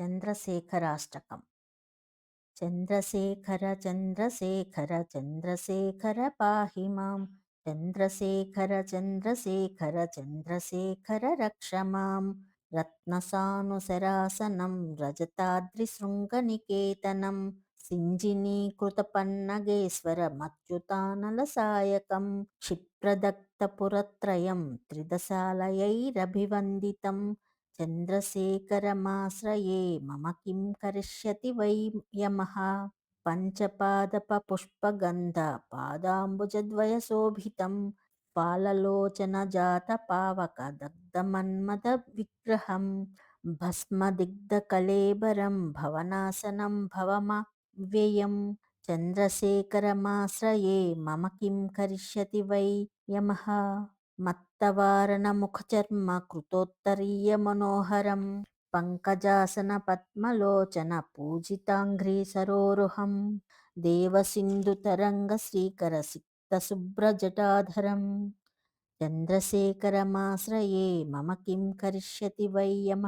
చంద్రశేఖరాష్టకం. చంద్రశేఖర చంద్రశేఖర చంద్రశేఖర పాహి మాం. చంద్రశేఖర చంద్రశేఖర చంద్రశేఖర రక్ష మాం. రత్నసానుసరాసనం రజతాద్రిశృంగనికేతనం. సింజినీకృతపన్నగేశ్వరమత్యుతానలసాయకం క్షిప్రదత్తపురత్రయం త్రిదశాలయైరభివందితం. चन्द्रशेखरमाश्रये मम किं करिष्यति वै यमः पञ्चपादपपुष्पगन्धपादाम्बुजद्वयशोभितं पाललोचनजातपावकदग्धमन्मदविग्रहं भस्मदिग्धकलेबरं भवनाशनं भवमव्ययं चन्द्रशेखरमाश्रये मम किं करिष्यति वै यमः మత్తవారణముఖచర్మ కృతోత్తరీయమనోహరం పంకజాసన పద్మలోచన పూజితాంఘ్రీ సరోరుహం దేవసింధుతరంగ శ్రీకర సిక్త శుభ్రజటాధరం చంద్రశేఖరమాశ్రయే మమ కిం కరిష్యతి వై యమ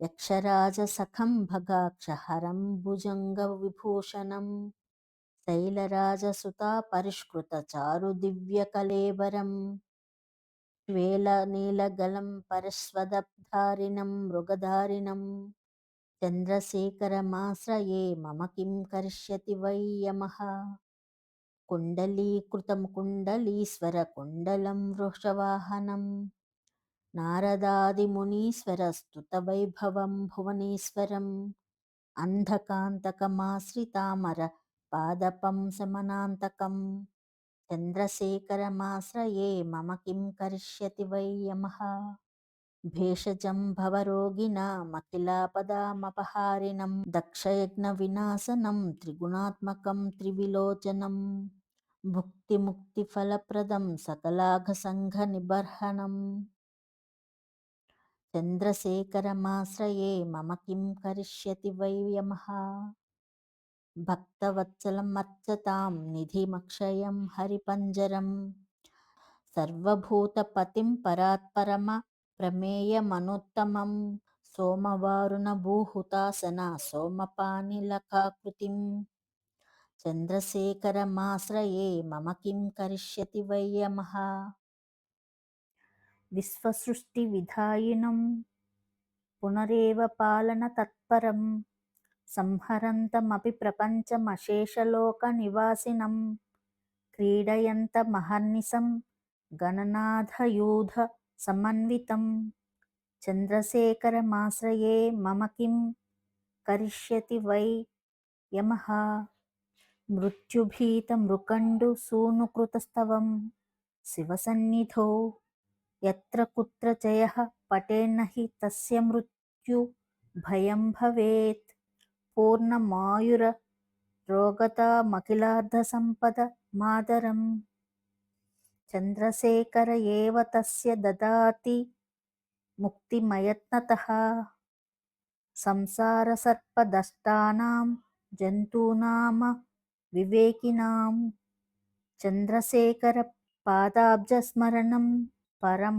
యక్షరాజసఖం భగాక్షహరం భుజంగ విభూషణం తైలరాజసుతా పరిష్కృత చారు దివ్యకలేబరం శ్వేలనీలగలం పరస్వదబ్ధారిణం మృగధారిణం. చంద్రశేఖరమాశ్రయే మమ కిం కరిష్యతి వై యమః. కుండలీకృతం కుండలీశ్వర కుండలం వృషవాహనం. నారదాదిమునీశ్వరస్తుతవైభవం భువనేశ్వరం. అంధకాంతకమాశ్రితామర పాదపం శమనాంతకం చంద్రశేఖరమాశ్రయే మమ కిం కరిష్యతి వై యమః. భేషజం భవరోగిణమఖిలాపదామపహారిణం దక్షయజ్ఞవినాశనం త్రిగుణాత్మకం త్రివిలోచనం. భుక్తిముక్తిఫలప్రదం సకలాఘసంఘనిబర్హణం చంద్రశేఖరమాశ్రయే మమ కిం కరిష్యతి వై యమః. భక్తవత్సలం మత్సతాం నిధిమక్షయం హరిపంజరం. సర్వభూతపతిం పరాత్పరమ ప్రమేయమనుత్తమం. సోమవారుణ భూహుతాసన సోమపానిలకాకృతిం చంద్రశేఖరమాశ్రయే మమ కిం కరిష్యతి వయ్యమః విశ్వసృష్టి విధాయినం పునరేవ పాలన తత్పరం. సంహరంతమపి ప్రపంచమశేషలోకనివాసినం క్రీడయంతమహర్నిశం గణనాథయూధ సమన్వితం చంద్రశేఖరమాశ్రయే మమ కిం కరిష్యతి వై యమ మృత్యుభీతమృకండు సూనుకృతస్తవం శివసన్నిధౌ ఎత్ర కుత్ర జయ పటేన హి తస్య మృత్యు భయం భవేత్ పూర్ణమాయుర రోగతామఖిలార్ధసంపద మాదరం చంద్రశేఖర ఏవ తస్య దదాతి ముక్తిమయత్నత సంసారసర్పదష్టానాం జంతూనామ వివేకినాం చంద్రశేఖర పాదాబ్జస్మరణం పరం